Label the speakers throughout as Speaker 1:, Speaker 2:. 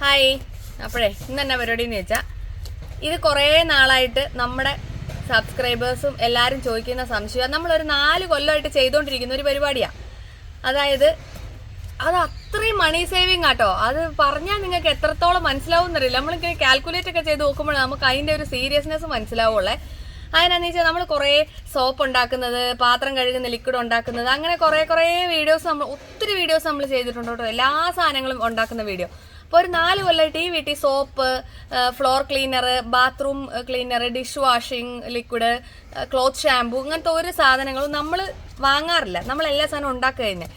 Speaker 1: Hi. അപ്പോഴേ ഇന്ന് എന്നാ പരിപാടി എന്ന് വെച്ചാൽ ഇത് കുറേ നാളായിട്ട് നമ്മുടെ സബ്സ്ക്രൈബേഴ്സും എല്ലാവരും ചോദിക്കുന്ന സംശയം. നമ്മളൊരു നാല് കൊല്ലമായിട്ട് ചെയ്തുകൊണ്ടിരിക്കുന്ന ഒരു പരിപാടിയാണ് അതായത് അത് അത്രയും മണി സേവിങ് ആട്ടോ. അത് പറഞ്ഞാൽ നിങ്ങൾക്ക് എത്രത്തോളം മനസ്സിലാവും എന്നറിയില്ല. നമ്മളിങ്ങനെ കാൽക്കുലേറ്റ് ഒക്കെ ചെയ്ത് നോക്കുമ്പോൾ നമുക്ക് അതിന്റെ ഒരു സീരിയസ്നെസ് മനസ്സിലാവുള്ളേ. അതിനാന്ന് വെച്ചാൽ നമ്മൾ കുറേ സോപ്പ് ഉണ്ടാക്കുന്നത് പാത്രം കഴുകുന്ന ലിക്വിഡ് ഉണ്ടാക്കുന്നത് അങ്ങനെ കുറേ കുറേ വീഡിയോസ് നമ്മൾ ഒത്തിരി വീഡിയോസ് നമ്മൾ ചെയ്തിട്ടുണ്ട് കേട്ടോ. എല്ലാ സാധനങ്ങളും ഉണ്ടാക്കുന്ന വീഡിയോ അപ്പോൾ ഒരു നാല് കൊല്ലമായിട്ട് ഈ വീട്ടിൽ soap floor cleaner bathroom cleaner dish washing liquid cloth shampoo ഇങ്ങനത്തെ ഒരു സാധനങ്ങളും നമ്മൾ വാങ്ങാറില്ല. നമ്മൾ എല്ലാ സാധനവും ഉണ്ടാക്കുക തന്നെ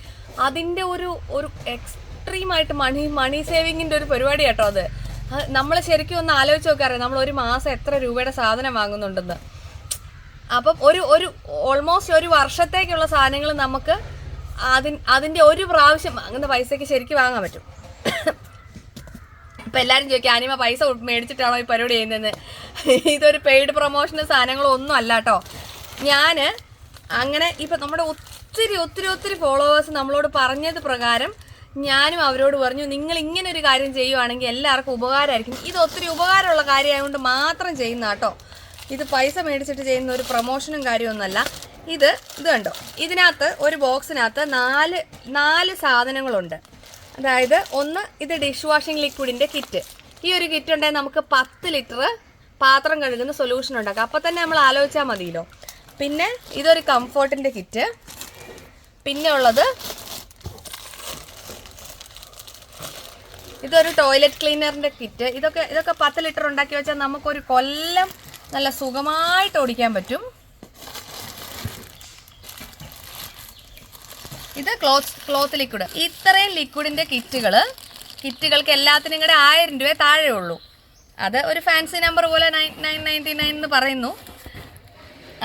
Speaker 1: അതിന്റെ ഒരു ഒരു എക്സ്ട്രീമായിട്ട് മണി മണി സേവിങ്ങിന്റെ ഒരു പരിപാടി കേട്ടോ അത്. നമ്മൾ ശരിക്കും ഒന്ന് ആലോചിച്ച് നോക്കാറിയാം നമ്മൾ ഒരു മാസം എത്ര രൂപയുടെ സാധനം വാങ്ങുന്നുണ്ടെന്ന്. അപ്പം ഒരു ഒരു ഓൾമോസ്റ്റ് ഒരു വർഷത്തേക്കുള്ള സാധനങ്ങൾ നമുക്ക് അതിൻ അതിന്റെ ഒരു പ്രാവശ്യം വാങ്ങുന്ന പൈസയ്ക്ക് ശരിക്കും വാങ്ങാൻ പറ്റും. ഇപ്പം എല്ലാവരും ചോദിക്കും അനിമ പൈസ മേടിച്ചിട്ടാണോ ഈ പരിപാടി ചെയ്യുന്നത് ഇതൊരു പെയ്ഡ് പ്രൊമോഷന് സാധനങ്ങളോ ഒന്നും അല്ല കേട്ടോ ഞാൻ അങ്ങനെ ഇപ്പം നമ്മുടെ ഒത്തിരി ഒത്തിരി ഒത്തിരി ഫോളോവേഴ്സ് നമ്മളോട് പറഞ്ഞത് പ്രകാരം ഞാനും അവരോട് പറഞ്ഞു നിങ്ങൾ ഇങ്ങനെ ഒരു കാര്യം ചെയ്യുവാണെങ്കിൽ എല്ലാവർക്കും ഉപകാരമായിരിക്കും. ഇത് ഒത്തിരി ഉപകാരമുള്ള കാര്യമായതുകൊണ്ട് മാത്രം ചെയ്യുന്ന കേട്ടോ ഇത് പൈസ മേടിച്ചിട്ട് ചെയ്യുന്ന ഒരു പ്രൊമോഷനും കാര്യമൊന്നുമല്ല. ഇത് ഇത് കണ്ടോ? ഇതിനകത്ത് ഒരു ബോക്സിനകത്ത് നാല് നാല് സാധനങ്ങളുണ്ട്. അതായത് ഒന്ന് ഇത് ഡിഷ് വാഷിംഗ് ലിക്വിഡിന്റെ കിറ്റ് ഈ ഒരു കിറ്റ് ഉണ്ടെങ്കിൽ നമുക്ക് പത്ത് ലിറ്റർ പാത്രം കഴുകുന്ന സൊല്യൂഷൻ ഉണ്ടാക്കാം. അപ്പോൾ തന്നെ നമ്മൾ ആലോചിച്ചാൽ മതിയല്ലോ. പിന്നെ ഇതൊരു കംഫോർട്ടിന്റെ കിറ്റ് പിന്നെ ഉള്ളത് ഇതൊരു ടോയ്ലറ്റ് ക്ലീനറിന്റെ കിറ്റ് ഇതൊക്കെ ഇതൊക്കെ പത്ത് ലിറ്റർ ഉണ്ടാക്കി വെച്ചാൽ നമുക്കൊരു കൊല്ലം നല്ല സുഖമായിട്ട് ഓടിക്കാൻ പറ്റും. ഇത് ക്ലോത്ത് ക്ലോത്ത് ലിക്വിഡ് ഇത്രയും ലിക്വിഡിന്റെ കിറ്റുകൾ കിറ്റുകൾക്ക് എല്ലാത്തിനും കൂടെ ആയിരം രൂപ താഴെ ഉള്ളൂ. അത് ഒരു ഫാൻസി നമ്പർ പോലെ നയൻ നയൻ നയന്റി നയൻ എന്ന് പറയുന്നു.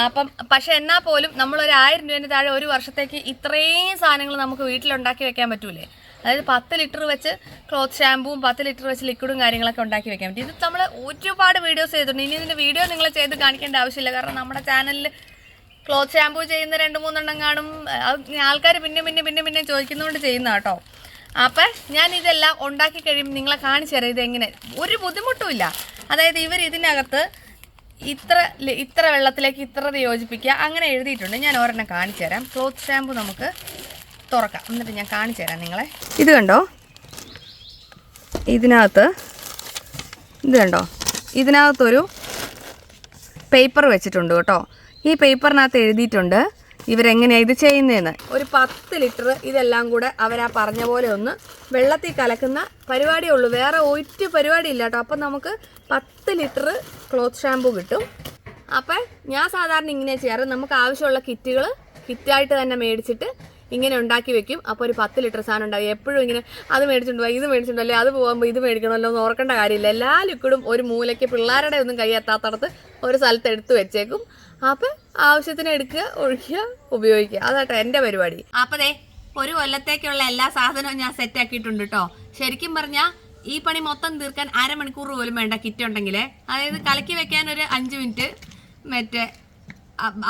Speaker 1: അപ്പം പക്ഷെ എന്നാൽ പോലും നമ്മൾ ഒരു ആയിരം രൂപേന്റെ താഴെ ഒരു വർഷത്തേക്ക് ഇത്രയും സാധനങ്ങൾ നമുക്ക് വീട്ടിലുണ്ടാക്കി വെക്കാൻ പറ്റൂലേ. അതായത് പത്ത് ലിറ്റർ വെച്ച് ക്ലോത്ത് ഷാമ്പുവും പത്ത് ലിറ്റർ വെച്ച് ലിക്വിഡും കാര്യങ്ങളൊക്കെ ഉണ്ടാക്കി വെക്കാൻ പറ്റും. ഇത് നമ്മൾ ഒരുപാട് വീഡിയോസ് ചെയ്തിട്ടുണ്ട്. ഇനി ഇതിന്റെ വീഡിയോ നിങ്ങൾ ചെയ്ത് കാണിക്കേണ്ട ആവശ്യമില്ല. കാരണം നമ്മുടെ ചാനലിൽ ക്ലോത്ത് ഷാമ്പൂ ചെയ്യുന്ന രണ്ട് മൂന്നെണ്ണം കാണും. ആൾക്കാർ പിന്നെ പിന്നെ പിന്നെ പിന്നെ ചോദിക്കുന്നതുകൊണ്ട് ചെയ്യുന്ന കേട്ടോ. അപ്പം ഞാൻ ഇതെല്ലാം ഉണ്ടാക്കി കഴിയുമ്പോൾ നിങ്ങളെ കാണിച്ചു തരാം ഇതെങ്ങനെ. ഒരു ബുദ്ധിമുട്ടുമില്ല അതായത് ഇവർ ഇതിനകത്ത് ഇത്ര ഇത്ര വെള്ളത്തിലേക്ക് ഇത്ര യോജിപ്പിക്കുക അങ്ങനെ എഴുതിയിട്ടുണ്ട്. ഞാൻ ഒരെണ്ണം കാണിച്ചു തരാം. ക്ലോത്ത് ഷാമ്പു നമുക്ക് തുറക്കാം. എന്നിട്ട് ഞാൻ കാണിച്ചു തരാം നിങ്ങളെ. ഇത് കണ്ടോ? ഇതിനകത്ത് ഇത് കണ്ടോ? ഇതിനകത്തൊരു പേപ്പർ വെച്ചിട്ടുണ്ട് കേട്ടോ. ഈ പേപ്പറിനകത്ത് എഴുതിയിട്ടുണ്ട് ഇവരെങ്ങനെയാണ് ഇത് ചെയ്യുന്നതെന്ന്. ഒരു പത്ത് ലിറ്റർ ഇതെല്ലാം കൂടെ അവരാ പറഞ്ഞ പോലെ ഒന്ന് വെള്ളത്തിൽ കലക്കുന്ന പരിപാടിയേ ഉള്ളൂ വേറെ ഒറ്റ പരിപാടി ഇല്ല കേട്ടോ. അപ്പം നമുക്ക് പത്ത് ലിറ്റർ ക്ലോത്ത് ഷാമ്പു കിട്ടും. അപ്പം ഞാൻ സാധാരണ ഇങ്ങനെ ചെയ്യാറ്. നമുക്ക് ആവശ്യമുള്ള കിറ്റുകൾ കിറ്റായിട്ട് തന്നെ മേടിച്ചിട്ട് ഇങ്ങനെ ഉണ്ടാക്കി വെക്കും. അപ്പോൾ ഒരു പത്ത് ലിറ്റർ സാധനം ഉണ്ടാവും. എപ്പോഴും ഇങ്ങനെ അത് മേടിച്ചിട്ടുണ്ടോ ഇത് മേടിച്ചിട്ടുണ്ടോ അല്ലെ? അത് പോകുമ്പോൾ ഇത് മേടിക്കണമല്ലോ എന്ന് ഓർക്കേണ്ട കാര്യമില്ല. എല്ലാ ലിക്വിഡും ഒരു മൂലയ്ക്ക് പിള്ളേരുടെ ഒന്നും കൈ എത്താത്തടത്ത് ഒരു സ്ഥലത്ത് എടുത്തു വെച്ചേക്കും. അപ്പം ആവശ്യത്തിന് എടുക്കുക ഒഴിക്കുക ഉപയോഗിക്കുക. അതാട്ടോ എന്റെ പരിപാടി. അപ്പതേ ഒരു കൊല്ലത്തേക്കുള്ള എല്ലാ സാധനവും ഞാൻ സെറ്റ് ആക്കിയിട്ടുണ്ട് കേട്ടോ ശരിക്കും പറഞ്ഞാൽ ഈ പണി മൊത്തം തീർക്കാൻ അരമണിക്കൂർ പോലും വേണ്ട കിറ്റ് ഉണ്ടെങ്കിലേ. അതായത് കലക്കി വെക്കാൻ ഒരു അഞ്ച് മിനിറ്റ് മറ്റേ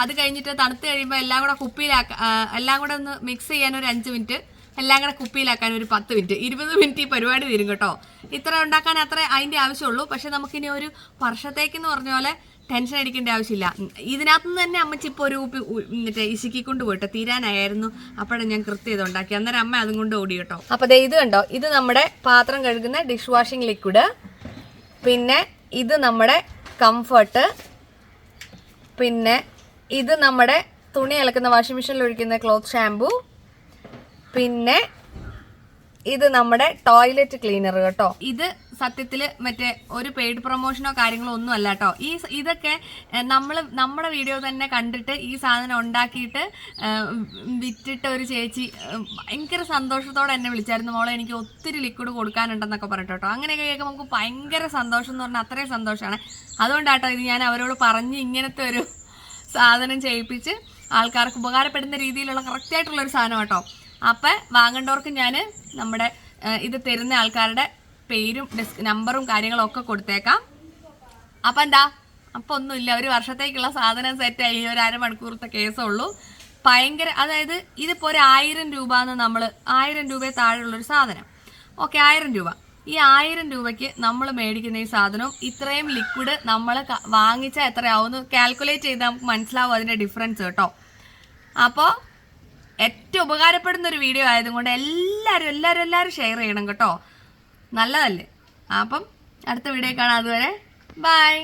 Speaker 1: അത് കഴിഞ്ഞിട്ട് തണുത്ത് കഴിയുമ്പോൾ എല്ലാം കൂടെ കുപ്പിയിലാക്ക എല്ലാം കൂടെ ഒന്ന് മിക്സ് ചെയ്യാൻ ഒരു അഞ്ച് മിനിറ്റ്. എല്ലാം കൂടെ കുപ്പിയിലാക്കാൻ ഒരു പത്ത് മിനിറ്റ്. ഇരുപത് മിനിറ്റ് ഈ പരിപാടി തീരും കേട്ടോ. ഇത്ര ഉണ്ടാക്കാൻ അത്ര അതിന്റെ ആവശ്യമുള്ളൂ. പക്ഷെ നമുക്കിനി ഒരു വർഷത്തേക്കെന്ന് പറഞ്ഞ പോലെ ടെൻഷൻ അടിക്കേണ്ട ആവശ്യമില്ല. ഇതിനകത്ത് നിന്ന് തന്നെ അമ്മച്ചി ഇപ്പോൾ ഒരു കുപ്പി മറ്റേ ഇശിക്കൊണ്ട് പോയിട്ട് തീരാനായിരുന്നു അപ്പോഴാണ് ഞാൻ കൃത്യം ഇത് ഉണ്ടാക്കി. അന്നേരം അമ്മ അതും കൊണ്ട് ഓടി കേട്ടോ. അപ്പോൾ ഇത് കണ്ടോ? ഇത് നമ്മുടെ പാത്രം കഴുകുന്ന ഡിഷ് വാഷിംഗ് ലിക്വിഡ് പിന്നെ ഇത് നമ്മുടെ കംഫർട്ട് പിന്നെ ഇത് നമ്മുടെ തുണി അലക്കുന്ന വാഷിംഗ് മെഷീനിൽ ഒഴിക്കുന്ന ക്ലോത്ത് ഷാമ്പു പിന്നെ ഇത് നമ്മുടെ ടോയ്ലറ്റ് ക്ലീനർ കേട്ടോ. ഇത് സത്യത്തിൽ മറ്റേ ഒരു പെയ്ഡ് പ്രൊമോഷനോ കാര്യങ്ങളോ ഒന്നും അല്ല കേട്ടോ. ഈ ഇതൊക്കെ നമ്മൾ നമ്മുടെ വീഡിയോ തന്നെ കണ്ടിട്ട് ഈ സാധനം ഉണ്ടാക്കിയിട്ട് വിറ്റിട്ട് ഒരു ചേച്ചി ഭയങ്കര സന്തോഷത്തോടെ എന്നെ വിളിച്ചായിരുന്നു. മോളെ എനിക്ക് ഒത്തിരി ലിക്വിഡ് കൊടുക്കാനുണ്ടെന്നൊക്കെ പറഞ്ഞിട്ട് കേട്ടോ. അങ്ങനെയൊക്കെ കേൾക്കുമ്പോൾ നമുക്ക് ഭയങ്കര സന്തോഷം എന്ന് പറഞ്ഞാൽ അത്രയും സന്തോഷമാണ് അതുകൊണ്ടാട്ടോ ഇത് ഞാൻ അവരോട് പറഞ്ഞ് ഇങ്ങനത്തെ ഒരു സാധനം ചെയ്യിപ്പിച്ച് ആൾക്കാർക്ക് ഉപകാരപ്പെടുന്ന രീതിയിലുള്ള കറക്റ്റ് ആയിട്ടുള്ള ഒരു സാധനം കേട്ടോ അപ്പം വാങ്ങേണ്ടവർക്ക് ഞാൻ നമ്മുടെ ഇത് തരുന്ന ആൾക്കാരുടെ പേരും നമ്പറും കാര്യങ്ങളും ഒക്കെ കൊടുത്തേക്കാം. അപ്പം എന്താ? അപ്പം ഒന്നുമില്ല. ഒരു വർഷത്തേക്കുള്ള സാധനം സെറ്റായി ഒരു അരമണിക്കൂറത്തെ കേസേ ഉള്ളൂ ഭയങ്കര അതായത് ഇതിപ്പോൾ ഒരു ആയിരം രൂപ എന്ന് നമ്മൾ ആയിരം രൂപയെ താഴെയുള്ളൊരു സാധനം. ഓക്കെ ആയിരം രൂപ. ഈ ആയിരം രൂപയ്ക്ക് നമ്മൾ മേടിക്കുന്ന ഈ സാധനവും ഇത്രയും ലിക്വിഡ് നമ്മൾ വാങ്ങിച്ചാൽ എത്രയാവുമെന്ന് കാൽക്കുലേറ്റ് ചെയ്താൽ നമുക്ക് മനസ്സിലാവും അതിന്റെ ഡിഫറൻസ് കേട്ടോ. അപ്പോൾ ഏറ്റവും ഉപകാരപ്പെടുന്ന ഒരു വീഡിയോ ആയതുകൊണ്ട് എല്ലാവരും എല്ലാവരും എല്ലാവരും ഷെയർ ചെയ്യണം കേട്ടോ. നല്ലതല്ലേ? അപ്പം അടുത്ത വീഡിയോ കാണാം. അതുവരെ ബൈ